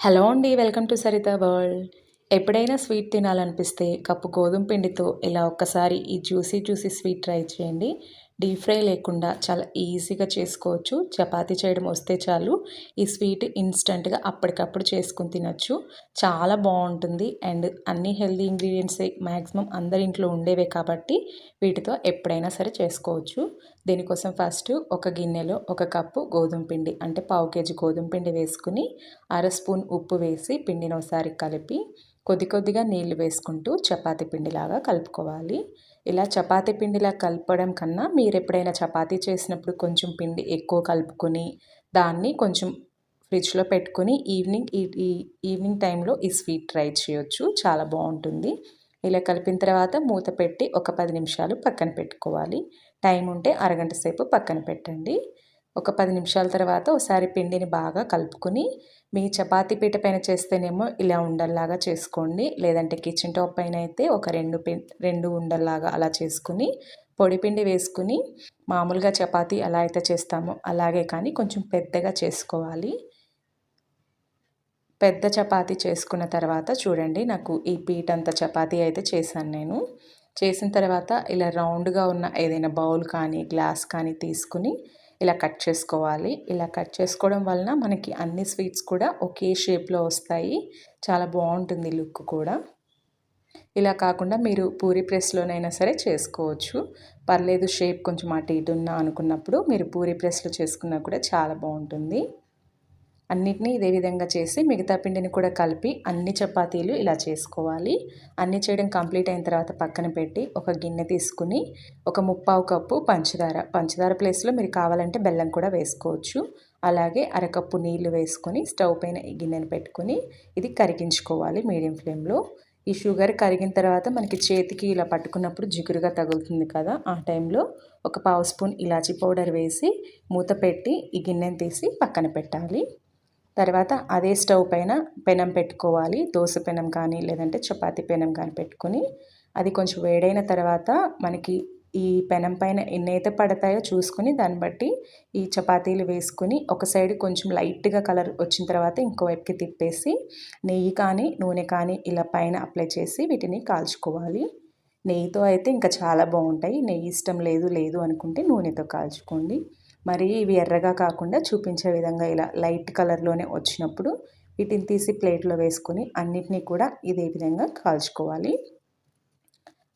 Hello అండి welcome to Saritha world. ఎప్పుడైనా sweet తినాలనిపిస్తే కప్పు గోధుమ పిండితో ఇలా ఒక్కసారి ఈ జ్యూసీ జ్యూసీ స్వీట్ ట్రై చేయండి. డీప్ ఫ్రై లేకుండా చాలా ఈజీగా చేసుకోవచ్చు. చపాతీ చేయడం వస్తే చాలు. ఈ స్వీట్ ఇన్స్టెంట్గా అప్పటికప్పుడు చేసుకుని తినచ్చు. చాలా బాగుంటుంది. అండ్ అన్ని హెల్దీ ఇంగ్రీడియంట్స్ మ్యాక్సిమం అందరి ఇంట్లో ఉండేవే కాబట్టి వీటితో ఎప్పుడైనా సరే చేసుకోవచ్చు. దీనికోసం ఫస్ట్ ఒక గిన్నెలో ఒక కప్పు గోధుమ పిండి అంటే పావు కేజీ గోధుమ పిండి వేసుకుని అర స్పూన్ ఉప్పు వేసి పిండిని ఒకసారి కలిపి కొద్ది కొద్దిగా నీళ్ళు వేసుకుంటూ చపాతీ పిండిలాగా కలుపుకోవాలి. ఇలా చపాతీ పిండిలా కలపడం కన్నా మీరు ఎప్పుడైనా చపాతీ చేసినప్పుడు కొంచెం పిండి ఎక్కువ కలుపుకొని దాన్ని కొంచెం ఫ్రిడ్జ్లో పెట్టుకొని ఈవినింగ్ ఈ ఈవినింగ్ టైంలో ఈ స్వీట్ ట్రై చేయొచ్చు. చాలా బాగుంటుంది. ఇలా కలిపిన తర్వాత మూత పెట్టి ఒక పది నిమిషాలు పక్కన పెట్టుకోవాలి. టైం ఉంటే అరగంట సేపు పక్కన పెట్టండి. ఒక పది నిమిషాల తర్వాత ఒకసారి పిండిని బాగా కలుపుకొని మీ చపాతీ పీట పైన చేస్తేనేమో ఇలా ఉండల్లాగా చేసుకోండి. లేదంటే కిచెన్ టాప్ పైన అయితే ఒక రెండు రెండు ఉండల్లాగా అలా చేసుకుని పొడిపిండి వేసుకుని మామూలుగా చపాతీ ఎలా అయితే చేస్తామో అలాగే కానీ కొంచెం పెద్దగా చేసుకోవాలి. పెద్ద చపాతీ చేసుకున్న తర్వాత చూడండి నాకు ఈ పీట అంత చపాతీ అయితే చేశాను నేను. చేసిన తర్వాత ఇలా రౌండ్గా ఉన్న ఏదైనా బౌల్ కానీ గ్లాస్ కానీ తీసుకుని ఇలా కట్ చేసుకోవాలి. ఇలా కట్ చేసుకోవడం వలన మనకి అన్ని స్వీట్స్ కూడా ఒకే షేప్లో వస్తాయి. చాలా బాగుంటుంది లుక్ కూడా. ఇలా కాకుండా మీరు పూరి ప్రెస్లోనైనా సరే చేసుకోవచ్చు. పర్లేదు షేప్ కొంచెం అటు ఇటు ఉన్నా అనుకున్నప్పుడు మీరు పూరి ప్రెస్లో చేసుకున్నా కూడా చాలా బాగుంటుంది. అన్నిటినీ ఇదే విధంగా చేసి మిగతా పిండిని కూడా కలిపి అన్ని చపాతీలు ఇలా చేసుకోవాలి. అన్ని చేయడం కంప్లీట్ అయిన తర్వాత పక్కన పెట్టి ఒక గిన్నె తీసుకుని ఒక ముప్పావు కప్పు పంచదార. పంచదార ప్లేస్లో మీరు కావాలంటే బెల్లం కూడా వేసుకోవచ్చు. అలాగే అరకప్పు నీళ్ళు వేసుకొని స్టవ్ పైన ఈ గిన్నెను పెట్టుకొని ఇది కరిగించుకోవాలి మీడియం ఫ్లేమ్లో. ఈ షుగర్ కరిగిన తర్వాత మనకి చేతికి ఇలా పట్టుకున్నప్పుడు జిగురుగా తగులుతుంది కదా ఆ టైంలో ఒక పావు స్పూన్ ఇలాచీ పౌడర్ వేసి మూత పెట్టి ఈ గిన్నెను తీసి పక్కన పెట్టాలి. తర్వాత అదే స్టవ్ పైన పెనం పెట్టుకోవాలి. దోశ పెనం కానీ లేదంటే చపాతీ పెనం కానీ పెట్టుకొని అది కొంచెం వేడైన తర్వాత మనకి ఈ పెనం పైన ఎన్నైతే పడతాయో చూసుకొని దాన్ని బట్టి ఈ చపాతీలు వేసుకుని ఒక సైడ్ కొంచెం లైట్గా కలర్ వచ్చిన తర్వాత ఇంకోవైపుకి తిప్పేసి నెయ్యి కానీ నూనె కానీ ఇలా పైన అప్లై చేసి వీటిని కాల్చుకోవాలి. నెయ్యితో అయితే ఇంకా చాలా బాగుంటాయి. నెయ్యి ఇష్టం లేదు లేదు అనుకుంటే నూనెతో కాల్చుకోండి. మరి ఇవి ఎర్రగా కాకుండా చూపించే విధంగా ఇలా లైట్ కలర్లోనే వచ్చినప్పుడు వీటిని తీసి ప్లేట్లో వేసుకొని అన్నిటినీ కూడా ఇదే విధంగా కాల్చుకోవాలి.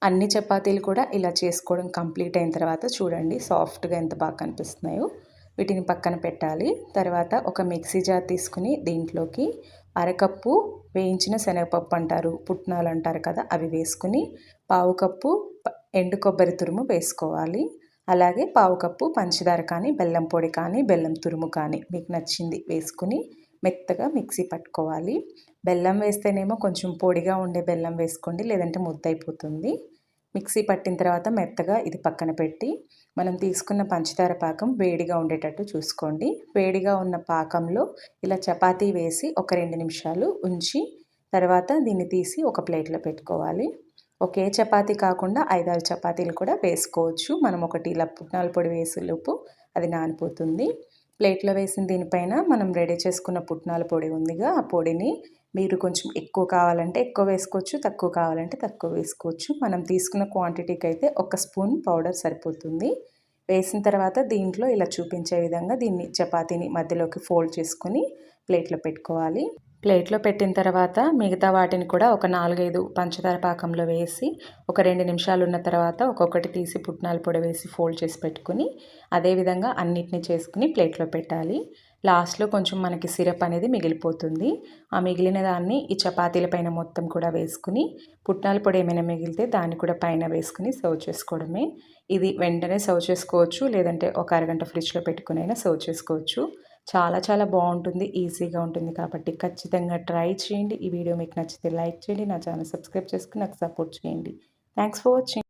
అన్ని చపాతీలు కూడా ఇలా చేసుకోవడం కంప్లీట్ అయిన తర్వాత చూడండి సాఫ్ట్గా ఎంత బాగా కనిపిస్తున్నాయో. వీటిని పక్కన పెట్టాలి. తర్వాత ఒక మిక్సీ జార్ తీసుకుని దీంట్లోకి అరకప్పు వేయించిన శనగపప్పు అంటారు పుట్నాలు అంటారు కదా అవి వేసుకుని పావు కప్పు ఎండు కొబ్బరి తురుము వేసుకోవాలి. అలాగే పావు కప్పు పంచదార కానీ బెల్లం పొడి కానీ బెల్లం తురుము కానీ మీకు నచ్చింది వేసుకుని మెత్తగా మిక్సీ పట్టుకోవాలి. బెల్లం వేస్తేనేమో కొంచెం పొడిగా ఉండే బెల్లం వేసుకోండి లేదంటే ముద్దైపోతుంది మిక్సీ పట్టిన తర్వాత మెత్తగా ఇది పక్కన పెట్టి మనం తీసుకున్న పంచదార పాకం వేడిగా ఉండేటట్టు చూసుకోండి. వేడిగా ఉన్న పాకంలో ఇలా చపాతీ వేసి ఒక రెండు నిమిషాలు ఉంచి తర్వాత దీన్ని తీసి ఒక ప్లేట్లో పెట్టుకోవాలి. ఒకే చపాతీ కాకుండా ఐదారు చపాతీలు కూడా వేసుకోవచ్చు. మనం ఒకటి ఇలా పుట్నాల పొడి వేసేలోపు అది నానిపోతుంది. ప్లేట్లో వేసిన దీనిపైన మనం రెడీ చేసుకున్న పుట్నాల పొడి ఉందిగా ఆ పొడిని మీరు కొంచెం ఎక్కువ కావాలంటే ఎక్కువ వేసుకోవచ్చు తక్కువ కావాలంటే తక్కువ వేసుకోవచ్చు. మనం తీసుకున్న క్వాంటిటీకి అయితే ఒక స్పూన్ పౌడర్ సరిపోతుంది. వేసిన తర్వాత దీంట్లో ఇలా చూపించే విధంగా దీన్ని చపాతీని మధ్యలోకి ఫోల్డ్ చేసుకుని ప్లేట్లో పెట్టుకోవాలి. ప్లేట్లో పెట్టిన తర్వాత మిగతా వాటిని కూడా ఒక నాలుగైదు పంచదార పాకంలో వేసి ఒక రెండు నిమిషాలు ఉన్న తర్వాత ఒక్కొక్కటి తీసి పుట్నాల పొడి వేసి ఫోల్డ్ చేసి పెట్టుకుని అదేవిధంగా అన్నిటిని చేసుకుని ప్లేట్లో పెట్టాలి. లాస్ట్లో కొంచెం మనకి సిరప్ అనేది మిగిలిపోతుంది. ఆ మిగిలిన దాన్ని ఈ చపాతీల పైన మొత్తం కూడా వేసుకుని పుట్నాల పొడి ఏమైనా మిగిలితే దాన్ని కూడా పైన వేసుకుని సర్వ్ చేసుకోవడమే. ఇది వెంటనే సర్వ్ చేసుకోవచ్చు లేదంటే ఒక అరగంట ఫ్రిడ్జ్లో పెట్టుకునైనా సర్వ్ చేసుకోవచ్చు. చాలా చాలా బాగుంటుంది ఈజీగా ఉంటుంది కాబట్టి ఖచ్చితంగా ట్రై చేయండి. ఈ వీడియో మీకు నచ్చితే లైక్ చేయండి నా ఛానల్ సబ్స్క్రైబ్ చేసుకుని నాకు సపోర్ట్ చేయండి. Thanks for watching.